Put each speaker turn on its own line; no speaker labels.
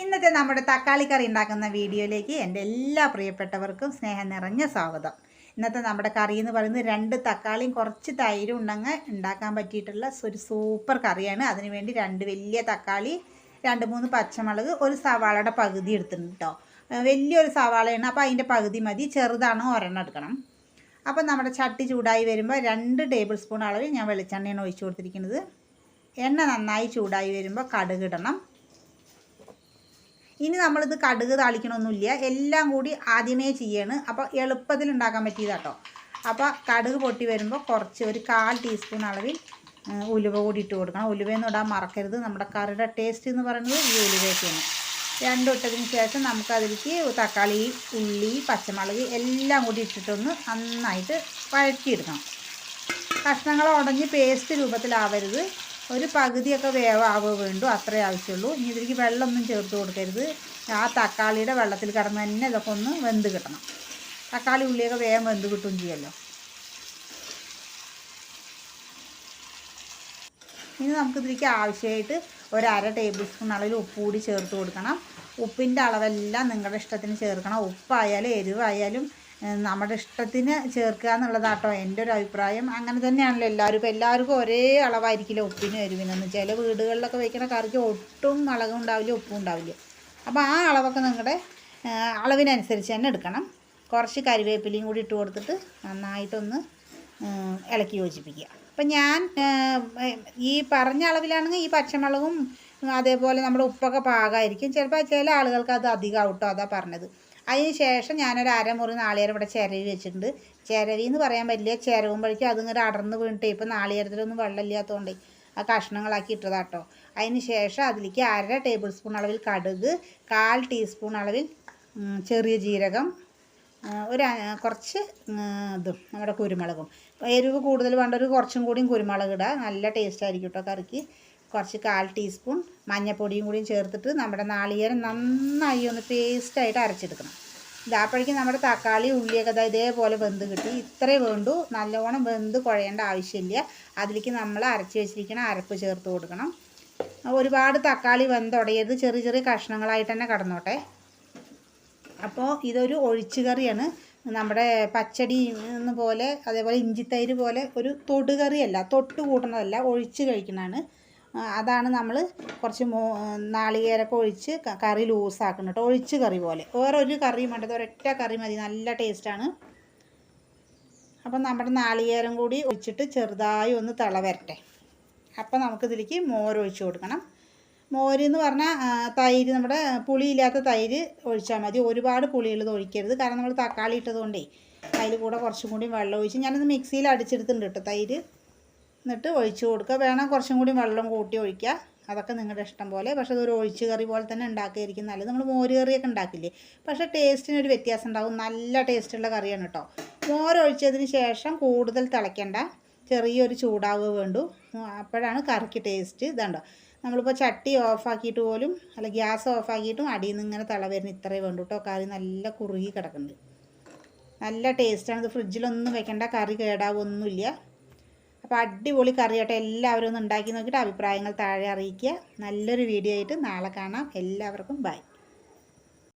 ഇന്നത്തെ നമ്മുടെ തക്കാളി കറി ഉണ്ടാക്കുന്ന വീഡിയോയിലേക്ക് എന്റെ എല്ലാ പ്രിയപ്പെട്ടവർക്കും സ്നേഹം നിറഞ്ഞ സ്വാഗതം. ഇന്നത്തെ നമ്മുടെ കറി എന്ന് പറയുന്നത് രണ്ട് തക്കാളിയും കുറച്ച് തൈരും ഉണ്ടെങ്കിൽ ഉണ്ടാക്കാൻ പറ്റിയിട്ടുള്ള ഒരു സൂപ്പർ കറിയാണ്. അതിനുവേണ്ടി രണ്ട് വലിയ തക്കാളി രണ്ട് മൂന്ന് പച്ചമുളക് ഒരു സവാളയുടെ പകുതി എടുത്തിട്ടുണ്ട് കേട്ടോ വലിയൊരു സവാളയാണ് അപ്പോൾ അതിന്റെ പകുതി മതി. ചെറുതാണോ ഒരെണ്ണം എടുക്കണം. അപ്പോൾ നമ്മുടെ ചട്ടി ചൂടായി വരുമ്പോൾ രണ്ട് ടേബിൾ സ്പൂൺ അളവിൽ ഞാൻ വെളിച്ചെണ്ണയാണ് ഒഴിച്ചു കൊടുത്തിരിക്കുന്നത്. എണ്ണ നന്നായി ചൂടായി വരുമ്പോൾ കടുകിടണം ഇനി നമ്മളിത് കടുക് താളിക്കണമൊന്നുമില്ല എല്ലാം കൂടി ആദ്യമേ ചെയ്യാണ്. അപ്പോൾ എളുപ്പത്തിൽ ഉണ്ടാക്കാൻ പറ്റിയതാട്ടോ. അപ്പോൾ കടുക് പൊട്ടി വരുമ്പോൾ കുറച്ച് ഒരു കാൽ ടീസ്പൂൺ അളവിൽ ഉലുവ കൂടി ഇട്ട് കൊടുക്കണം. ഉലുവയൊന്നും ഇടാൻ മറക്കരുത്. നമ്മുടെ കറിയുടെ ടേസ്റ്റ് എന്ന് പറയുന്നത് ഈ ഉലുവയൊക്കെയാണ്. രണ്ടും ഇട്ടതിന് ശേഷം നമുക്കതിലേക്ക് തക്കാളി ഉള്ളി പച്ചമുളക് എല്ലാം കൂടി ഇട്ടിട്ടൊന്ന് നന്നായിട്ട് വഴറ്റിയെടുക്കണം. കഷ്ണങ്ങൾ ഉടഞ്ഞ് പേസ്റ്റ് രൂപത്തിലാവരുത്. ഒരു പകുതിയൊക്കെ വേവാവ് വേണ്ടു അത്രേ ആവശ്യമുള്ളൂ. ഇനി ഇതിലേക്ക് വെള്ളമൊന്നും ചേർത്ത് കൊടുക്കരുത്. ആ തക്കാളിയുടെ വെള്ളത്തിൽ കിടന്ന് തന്നെ ഇതൊക്കെ ഒന്ന് വെന്ത് കിട്ടണം. തക്കാളി ഉള്ളിയൊക്കെ വേഗം വെന്ത് കിട്ടുകയും ചെയ്യുമല്ലോ ഇനി നമുക്ക് ഇതിലേക്ക് ആവശ്യമായിട്ട് ഒരു അര ടേബിൾ സ്പൂൺ അളവിൽ ഉപ്പ് കൂടി ചേർത്ത് കൊടുക്കണം. ഉപ്പിന്റെ അളവെല്ലാം നിങ്ങളുടെ ഇഷ്ടത്തിന് ചേർക്കണം. ഉപ്പായാലും എരിവായാലും നമ്മുടെ ഇഷ്ടത്തിന് ചേർക്കുക എന്നുള്ളതാട്ടോ എന്റെ ഒരു അഭിപ്രായം. അങ്ങനെ തന്നെയാണല്ലോ എല്ലാവരും. ഇപ്പോൾ എല്ലാവർക്കും ഒരേ അളവായിരിക്കില്ല ഉപ്പിന് എരിവിനൊന്നും ചില വീടുകളിലൊക്കെ വയ്ക്കുന്ന കറിക്ക് ഒട്ടും മുളകും ഉണ്ടാവില്ല ഉപ്പും ഉണ്ടാവില്ല. അപ്പോൾ ആ അളവൊക്കെ നിങ്ങളുടെ അളവിനനുസരിച്ച് തന്നെ എടുക്കണം. കുറച്ച് കരിവേപ്പിലയും കൂടി ഇട്ട് കൊടുത്തിട്ട് നന്നായിട്ടൊന്ന് ഇളക്കി യോജിപ്പിക്കുക. അപ്പം ഞാൻ ഈ പറഞ്ഞ അളവിലാണെങ്കിൽ ഈ പച്ചമുളകും അതേപോലെ നമ്മുടെ ഉപ്പൊക്കെ പാകമായിരിക്കും. ചിലപ്പോൾ ചില ആളുകൾക്ക് അത് അധികം കേട്ടോ അതാ പറഞ്ഞത്. അതിന് ശേഷം ഞാനൊരു അരമുറി നാളികേരം ഇവിടെ ചിരവി വെച്ചിട്ടുണ്ട്. ചിരവി എന്ന് പറയാൻ പറ്റില്ല. ചിരവുമ്പോഴേക്കും അതിങ്ങനെ അടർന്ന് വീണിട്ടേ. ഇപ്പം നാളികേരത്തിലൊന്നും വെള്ളമില്ലാത്തതുകൊണ്ട് ആ കഷ്ണങ്ങളാക്കി ഇട്ടതാട്ടോ. അതിന് ശേഷം അതിലേക്ക് അര ടേബിൾ സ്പൂൺ അളവിൽ കടുക് കാൽ ടീസ്പൂൺ അളവിൽ ചെറിയ ജീരകം ഒരു കുറച്ച് ഇതും നമ്മുടെ കുരുമുളകും. എരിവ് കൂടുതൽ വേണ്ട ഒരു കുറച്ചും കൂടിയും കുരുമുളക് ഇടുക നല്ല ടേസ്റ്റ് ആയിരിക്കും കേട്ടോ കറിക്ക്. കുറച്ച് കാൽ ടീസ്പൂൺ മഞ്ഞൾപ്പൊടിയും കൂടിയും ചേർത്തിട്ട് നമ്മുടെ നാളികേരം നന്നായി ഒന്ന് പേസ്റ്റായിട്ട് അരച്ചെടുക്കണം. ഇതാപ്പോഴേക്കും നമ്മുടെ തക്കാളി ഉള്ളിയൊക്കെ ഇതേപോലെ വെന്ത് കിട്ടി. ഇത്രേ വേണ്ടു. നല്ലവണ്ണം വെന്ത് കുഴയേണ്ട ആവശ്യമില്ല. അതിലേക്ക് നമ്മൾ അരച്ച് വെച്ചിരിക്കുന്ന അരപ്പ് ചേർത്ത് കൊടുക്കണം. ഒരുപാട് തക്കാളി വെന്തുടയത് ചെറിയ ചെറിയ കഷ്ണങ്ങളായിട്ട് തന്നെ കടന്നോട്ടെ. അപ്പോൾ ഇതൊരു ഒഴിച്ചു കറിയാണ്. നമ്മുടെ പച്ചടി പോലെ അതേപോലെ ഇഞ്ചിത്തൈര് പോലെ ഒരു തൊടുകറിയല്ല തൊട്ട് കൂട്ടുന്നതല്ല ഒഴിച്ച് കഴിക്കുന്നതാണ്. അതാണ് നമ്മൾ കുറച്ച് മോ നാളികേരൊക്കെ ഒഴിച്ച് കറി ലൂസാക്കണം കേട്ടോ. ഒഴിച്ച് കറി പോലെ. വേറെ ഒരു കറിയും വേണ്ടത് ഒരൊറ്റ കറി മതി. നല്ല ടേസ്റ്റാണ്. അപ്പം നമ്മുടെ നാളികേരം കൂടി ഒഴിച്ചിട്ട് ചെറുതായി ഒന്ന് തിള വരട്ടെ അപ്പം നമുക്കിതിലേക്ക് മോരൊഴിച്ച് കൊടുക്കണം. മോര് എന്ന് പറഞ്ഞാൽ തൈര് നമ്മുടെ പുളിയില്ലാത്ത തൈര് ഒഴിച്ചാൽ മതി. ഒരുപാട് പുളിയുള്ളത് ഒഴിക്കരുത്. കാരണം നമ്മൾ തക്കാളി ഇട്ടതുകൊണ്ടേ അതിൽ കൂടെ കുറച്ചും കൂടി വെള്ളം ഒഴിച്ച് ഞാനത് മിക്സിയിൽ അടിച്ചെടുത്തിട്ടുണ്ട് കേട്ടോ തൈര്. എന്നിട്ട് ഒഴിച്ച് കൊടുക്കുക. വേണം കുറച്ചും കൂടി വെള്ളം കൂട്ടി ഒഴിക്കുക. അതൊക്കെ നിങ്ങളുടെ ഇഷ്ടം പോലെ. പക്ഷേ അതൊരു ഒഴിച്ച് കറി പോലെ തന്നെ ഉണ്ടാക്കിയിരിക്കും. നല്ലത് നമ്മൾ മോര് കറിയൊക്കെ ഉണ്ടാക്കില്ലേ? പക്ഷേ ടേസ്റ്റിന് ഒരു വ്യത്യാസം ഉണ്ടാവും. നല്ല ടേസ്റ്റുള്ള കറിയാണ് കേട്ടോ മോര് ഒഴിച്ചതിന് ശേഷം കൂടുതൽ തിളയ്ക്കേണ്ട. ചെറിയൊരു ചൂടാവുക വേണ്ടു. അപ്പോഴാണ് കറിക്ക് ടേസ്റ്റ് ഇതുണ്ടോ. നമ്മളിപ്പോൾ ചട്ടി ഓഫാക്കിയിട്ട് പോലും അല്ല ഗ്യാസ് ഓഫാക്കിയിട്ടും അടിയിൽ നിന്ന് ഇങ്ങനെ തിള വരുന്ന ഇത്രയേ വേണ്ടു കേട്ടോ കറി നല്ല കുറുകി കിടക്കുന്നുണ്ട്. നല്ല ടേസ്റ്റാണ് ഇത് ഫ്രിഡ്ജിലൊന്നും വെക്കേണ്ട. കറി കേടാവൊന്നുമില്ല അപ്പോൾ അടിപൊളി കറി കേട്ടോ. എല്ലാവരും ഒന്ന് ഉണ്ടാക്കി നോക്കിയിട്ട് അഭിപ്രായങ്ങൾ താഴെ അറിയിക്കുക. നല്ലൊരു വീഡിയോ ആയിട്ട് നാളെ കാണാം. എല്ലാവർക്കും ബൈ